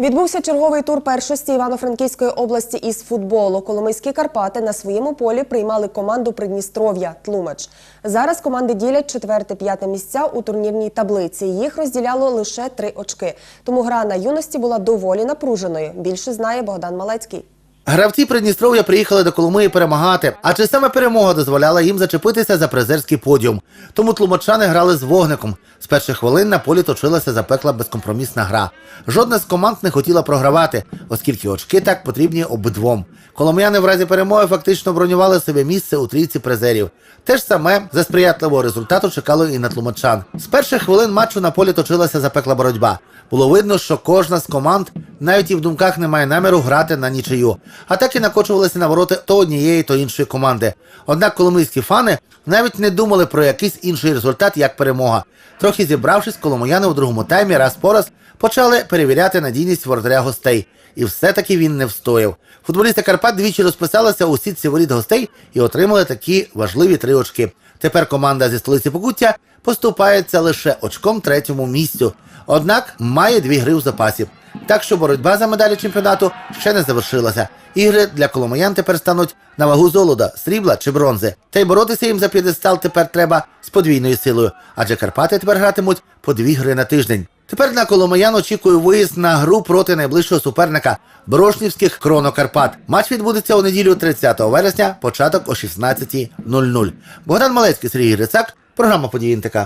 Відбувся черговий тур першості Івано-Франківської області із футболу. Коломийські Карпати на своєму полі приймали команду Придністров'я Тлумач. Зараз команди ділять четверте-п'яте місця у турнірній таблиці. Їх розділяло лише три очки. Тому гра на юності була доволі напруженою. Більше знає Богдан Малецький. Гравці Придністров'я приїхали до Коломиї перемагати, а чи саме перемога дозволяла їм зачепитися за призерський подіум. Тому тлумачани грали з вогником. З перших хвилин на полі точилася запекла безкомпромісна гра. Жодна з команд не хотіла програвати, оскільки очки так потрібні обидвом. Коломияни в разі перемоги фактично бронювали собі місце у трійці призерів. Те ж саме за сприятливого результату чекало і на тлумачан. З перших хвилин матчу на полі точилася запекла боротьба. Було видно, що кожна з команд навіть і в думках не має наміру грати на нічию. Атаки накочувалися на вороти то однієї, то іншої команди. Однак коломийські фани навіть не думали про якийсь інший результат, як перемога. Трохи зібравшись, коломияни у другому таймі раз по раз почали перевіряти надійність воротаря гостей. І все-таки він не встояв. Футболісти Карпат двічі розписалися у сітці воріт гостей і отримали такі важливі три очки. Тепер команда зі столиці Покуття поступається лише очком третьому місцю. Однак має дві гри у запасі. Так що боротьба за медалі чемпіонату ще не завершилася. Ігри для коломиян тепер стануть на вагу золота, срібла чи бронзи. Та й боротися їм за п'єдестал тепер треба з подвійною силою, адже Карпати тепер гратимуть по дві гри на тиждень. Тепер на Коломиян очікує виїзд на гру проти найближчого суперника Брошнівських Кронокарпат. Матч відбудеться у неділю 30 вересня, початок о 16.00. Богдан Малецький, Сергій Грицак, програма «Події НТК».